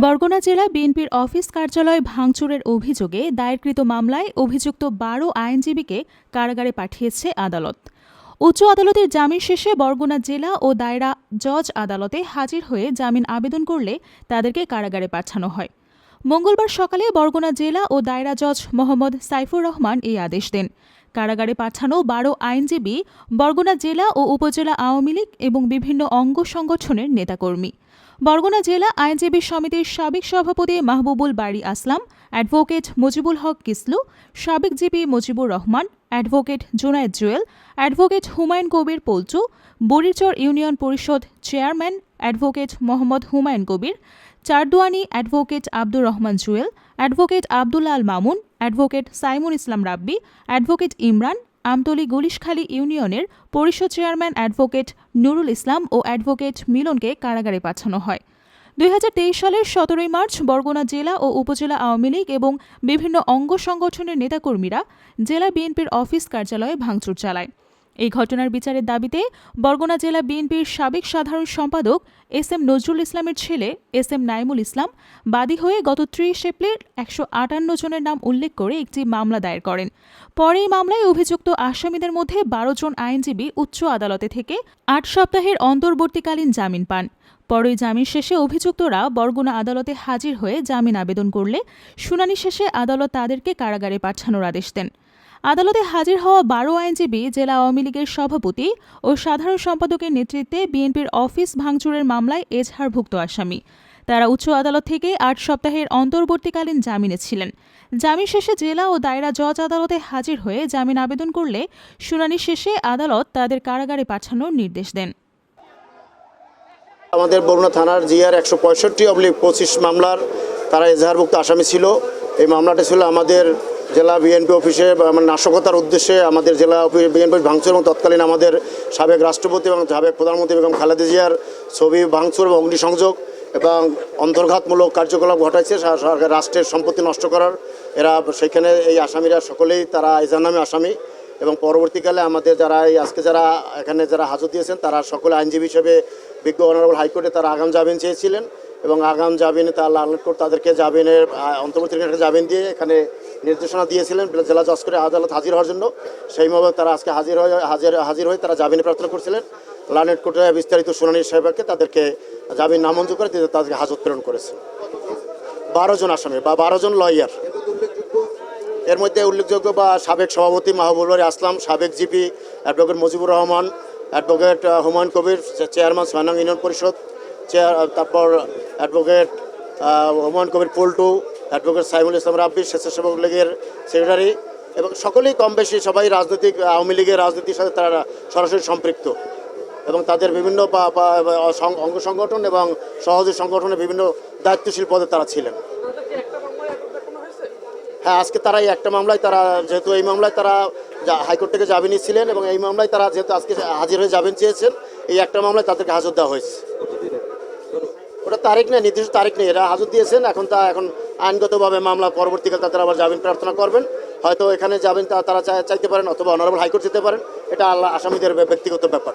বরগুনা জেলা বিএনপির অফিস কার্যালয় ভাঙচুরের অভিযোগে দায়েরকৃত মামলায় অভিযুক্ত বারো আইনজীবীকে কারাগারে পাঠিয়েছে আদালত। উচ্চ আদালতের জামিন শেষে বরগুনা জেলা ও দায়রা জজ আদালতে হাজির হয়ে জামিন আবেদন করলে তাদেরকে কারাগারে পাঠানো হয়। মঙ্গলবার সকালে বরগুনা জেলা ও দায়রা জজ মোহাম্মদ সাইফুর রহমান এই আদেশ দেন। কারাগারে পাঠানো বারো আইনজীবী বরগুনা জেলা ও উপজেলা আওয়ামী লীগ এবং বিভিন্ন অঙ্গ সংগঠনের নেতাকর্মী। বরগুনা জেলা আইনজীবী সমিতির সাবেক সভাপতি মাহবুবুল বাড়ি আসলাম, অ্যাডভোকেট মুজিবুল হক কিসলু, সাবেক GP Mujibur Rahman, advocate Junayed Jewel, advocate Humayun Kabir Palchu Burichar union Parishad chairman advocate Mohammad Humayun Kabir, Charduani advocate Abdur Rahman Jewel advocate Abdullal Mamun, advocate Saimul Islam Rabbi, advocate Imran, Amtali Gulishakhali ইউনিয়নের পরিষদ chairman advocate Nurul Islam ও advocate মিলনকে কারাগারে পাঠানো হয়। দুই হাজার তেইশ সালের সতেরোই মার্চ বরগুনা জেলা ও উপজেলা আওয়ামী লীগ এবং বিভিন্ন অঙ্গ সংগঠনের নেতাকর্মীরা জেলা বিএনপির অফিস কার্যালয়ে ভাঙচুর চালায়। এই ঘটনার বিচারের দাবিতে বরগুনা জেলা বিএনপির সাবেক সাধারণ সম্পাদক এস এম নজরুল ইসলামের ছেলে এস এম নাইমুল ইসলাম বাদী হয়ে গত ত্রিশ এপ্রিল একশো আটান্ন জনের নাম উল্লেখ করে একটি মামলা দায়ের করেন। পরে এই মামলায় অভিযুক্ত আসামিদের মধ্যে বারো জন আইনজীবী উচ্চ আদালতে থেকে আট সপ্তাহের অন্তর্বর্তীকালীন জামিন পান। পরে জামিন শেষে অভিযুক্তরা বরগুনা আদালতে হাজির হয়ে জামিন আবেদন করলে শুনানি শেষে আদালত তাদেরকে কারাগারে পাঠানোর আদেশ দেন। আদালতে হাজির হওয়া বারো আইনজীবী, জেলা আওয়ামী লীগের সভাপতি ও সাধারণ সম্পাদকের নেতৃত্বে বিএনপির অফিস ভাঙচুরের মামলায় এজহারভুক্ত আসামি। তারা উচ্চ আদালত থেকে আট সপ্তাহের অন্তর্বর্তীকালীন জামিনে ছিলেন। জামিন শেষে জেলা ও দায়রা জজ আদালতে হাজির হয়ে জামিন আবেদন করলে শুনানি শেষে আদালত তাদের কারাগারে পাঠানোর নির্দেশ দেন। আমাদের বরুণা থানার জিআর একশো পঁয়ষট্টি অবলিক পঁচিশ মামলার তারা এজাহারভুক্ত আসামি ছিল। এই মামলাটা ছিল আমাদের জেলা বিএনপি অফিসে নাশকতার উদ্দেশ্যে আমাদের জেলা অফিস বিএনপি ভাঙচুর এবং তৎকালীন আমাদের সাবেক রাষ্ট্রপতি এবং সাবেক প্রধানমন্ত্রী বেগম খালেদা জিয়ার ছবি ভাঙচুর এবং অগ্নিসংযোগ এবং অন্তর্ঘাতমূলক কার্যকলাপ ঘটাইছে রাষ্ট্রের সম্পত্তি নষ্ট করার। এরা সেখানে এই আসামিরা সকলেই তারা এজাহার নামে আসামি এবং পরবর্তীকালে আমাদের যারা এই আজকে যারা এখানে যারা হাজত দিয়েছেন তারা সকলে আইনজীবী হিসেবে বিজ্ঞ অনারেবল হাইকোর্টে তারা আগাম জামিন চেয়েছিলেন এবং আগাম জামিনে তার লালন কোর্ট তাদেরকে জামিনের আহ, অন্তর্বর্তীকালীন জামিন দিয়ে এখানে নির্দেশনা দিয়েছিলেন জেলা জজ করে আদালত হাজির হওয়ার জন্য। সেই তারা আজকে হাজির হয়ে হাজির হাজির হয়ে তারা জামিনে প্রার্থনা করছিলেন। লানেট কোর্টে বিস্তারিত শুনানির সাহেবকে তাদেরকে জামিন নামঞ্জুর করে তাদেরকে হাজত প্রেরণ করেছে বারো জন আসামি বা বারো জন লয়ার। এর মধ্যে উল্লেখযোগ্য বা সাবেক সভাপতি মাহবুবুর আসলাম, সাবেক GP advocate Mujibur Rahman, advocate Humayun Kabir, chairman Swanang union Parishad, chair তারপর অ্যাডভোকেট হুমায়ুন কবির পল্টু অ্যাডভোকেট সাইমুল ইসলাম রাব্বি, স্বেচ্ছাসেবক লীগের সেক্রেটারি এবং সকলেই কম বেশি সবাই রাজনৈতিক আওয়ামী লীগের রাজনীতির সাথে তারা সরাসরি সম্পৃক্ত এবং তাদের বিভিন্ন অঙ্গ সংগঠন এবং সহযোগী সংগঠনের বিভিন্ন দায়িত্বশীল পদে তারা ছিলেন। হ্যাঁ আজকে তারা এই একটা মামলায় তারা, যেহেতু এই মামলায় তারা হাইকোর্ট থেকে জামিন নিচ্ছিলেন এবং এই মামলায় তারা যেহেতু আজকে হাজির হয়ে জামিন চেয়েছেন, এই একটা মামলায় তাদেরকে হাজত দেওয়া হয়েছে। ওটা তারিখ নেই, নির্দিষ্ট তারিখ নেই। এরা হাজত দিয়েছেন, এখন তা এখন আইনগতভাবে মামলা পরবর্তীকালে তাদের আবার জামিন প্রার্থনা করবেন। হয়তো এখানে যাবেন তারা চাই- চাইতে পারেন অথবা অনারেবল হাইকোর্ট যেতে পারেন। এটা আল্লাহ আসামিদের ব্যক্তিগত ব্যাপার।